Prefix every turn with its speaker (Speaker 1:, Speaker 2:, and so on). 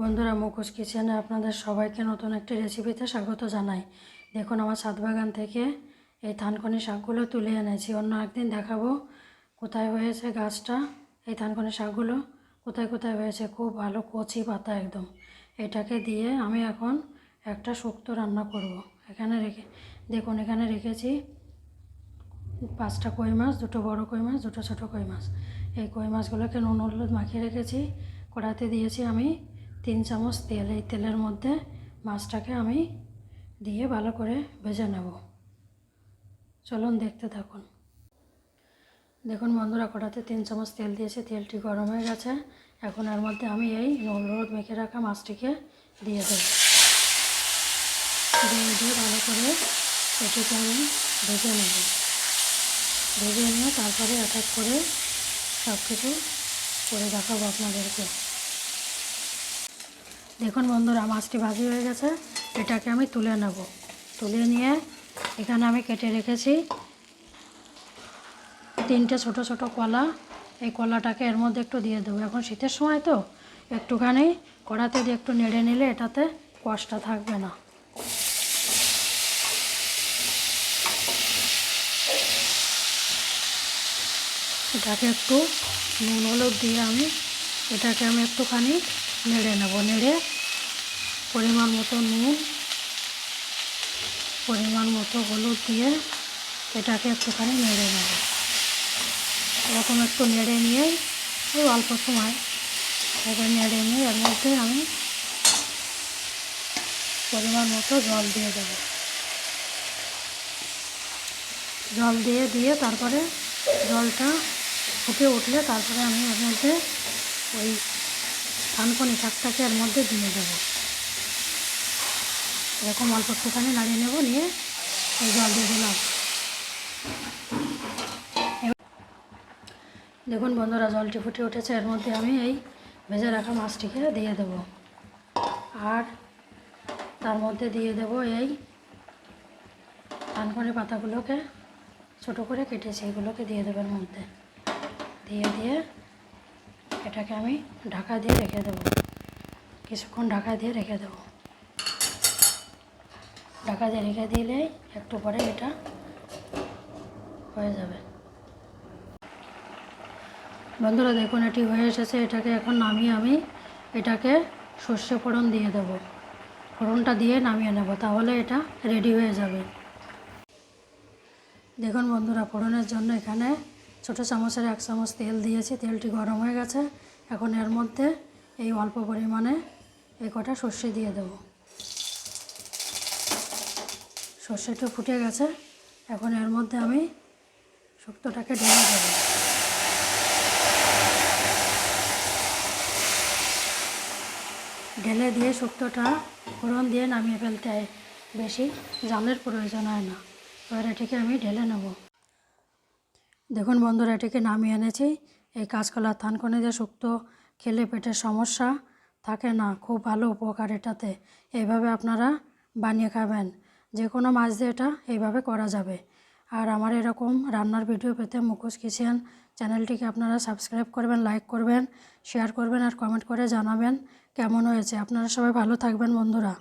Speaker 1: বন্ধুরা, মুখোশ কিচেনে আপনাদের সবাইকে নতুন একটি রেসিপিতে স্বাগত জানাই। দেখুন, আমার ছাদ বাগান থেকে এই থানকনি শাকগুলো তুলে এনেছি। অন্য একদিন দেখাবো কোথায় হয়েছে গাছটা। এই থানকনি শাকগুলো কোথায় কোথায় হয়েছে? খুব ভালো কচি পাতা একদম। এটাকে দিয়ে আমি এখন একটা শুক্তো রান্না করব। এখানে রেখে, দেখুন, এখানে রেখেছি পাঁচটা কই মাছ, দুটো বড় কই মাছ, দুটো ছোটো কই মাছ। এই কই মাছগুলোকে নুন হলুদ মাখিয়ে রেখেছি। কড়াতে দিয়েছি আমি তিন চামচ তেল, এই তেলের মধ্যে মাছটাকে আমি দিয়ে ভালো করে ভেজে নেব। চলুন দেখতে থাকুন। দেখুন বন্ধুরা, কড়াতে তিন চামচ তেল দিয়েছি, তেলটি গরম হয়ে গেছে। এখন এর মধ্যে আমি এই নুন হলুদ মেখে রাখা মাছটিকে দিয়ে দেব। দিয়ে দিয়ে ভালো করে এটিকে আমি ভেজে নেব। ভেজে নিয়ে তারপরে এক এক করে সব কিছু করে দেখাবো আপনাদেরকে। দেখুন বন্ধুরা, মাছটি ভাজি হয়ে গেছে। এটাকে আমি তুলে নেব। তুলে নিয়ে এখানে আমি কেটে রেখেছি তিনটে ছোট ছোট কলা। এই কলাটাকে এর মধ্যে একটু দিয়ে দেবো। এখন শীতের সময় তো, একটুখানি কড়াতে দিয়ে একটু নেড়ে নিলে এটাতে কষটা থাকবে না। এটাকে একটু নুন হলুদ দিয়ে আমি, এটাকে আমি একটুখানি নেড়ে নেব, নেড়ে পরিমাণ মতো নুন, পরিমাণ মতো হলুদ দিয়ে এটাকে একটুখানি নেড়ে নেব। এরকম একটু নেড়ে নিয়ে ওই অল্প সময় এবার নেড়ে নিয়ে এর মধ্যে আমি পরিমাণ মতো জল দিয়ে দেবো। জল দিয়ে দিয়ে তারপরে জলটা ফুটে উঠলে তারপরে আমি এর মধ্যে ওই থানকনি শাকটাকে এর মধ্যে দিয়ে দেবো। এরকম অল্প একটুখানি নাড়িয়ে নেব, নিয়ে এই জল দিয়ে দিলাম। দেখুন বন্ধুরা, জলটি ফুটে উঠেছে। এর মধ্যে আমি এই ভেজে রাখা মাছটিকে দিয়ে দেব। আর তার মধ্যে দিয়ে দেব এই থানকনি পাতাগুলোকে ছোটো করে কেটেছি। এগুলোকে দিয়ে দেবের মধ্যে। দিয়ে দিয়ে এটাকে আমি ঢাকা দিয়ে রেখে দেবো। কিছুক্ষণ ঢাকা দিয়ে রেখে দেবো। ঢাকা দিয়ে রেখে দিলেই একটু পরে এটা হয়ে যাবে। বন্ধুরা, দেখুন, এটি হয়ে এসেছে। এটাকে এখন নামিয়ে আমি এটাকে সর্ষে ফোড়ন দিয়ে দেবো। ফোড়নটা দিয়ে নামিয়ে নেব, তাহলে এটা রেডি হয়ে যাবে। দেখুন বন্ধুরা, ফোড়নের জন্য এখানে ছোটো চামচের এক চামচ তেল দিয়েছি, তেলটি গরম হয়ে গেছে। এখন এর মধ্যে এই অল্প পরিমাণে এই কটা সর্ষে দিয়ে দেবো। সর্ষেটা ফুটে গেছে, এখন এর মধ্যে আমি শুক্তোটাকে ঢেলে দেবো। ঢেলে দিয়ে শুক্তোটা ফোড়ন দিয়ে নামিয়ে ফেলতে বেশি জালের প্রয়োজন হয় না। এবার এটিকে আমি ঢেলে নেব। দেখুন বন্ধুরা, এটিকে নামিয়ে এনেছি। এই কাঁচকলার থানকনে যে শুক্তো খেলে পেটের সমস্যা থাকে না, খুব ভালো উপকার এটাতে। এইভাবে আপনারা বানিয়ে খাবেন। যে কোনো মাছ দিয়ে এটা এইভাবে করা যাবে। আর আমার এরকম রান্নার ভিডিও পেতে মুখোশ কিচেন চ্যানেলটিকে আপনারা সাবস্ক্রাইব করবেন, লাইক করবেন, শেয়ার করবেন আর কমেন্ট করে জানাবেন কেমন হয়েছে। আপনারা সবাই ভালো থাকবেন বন্ধুরা।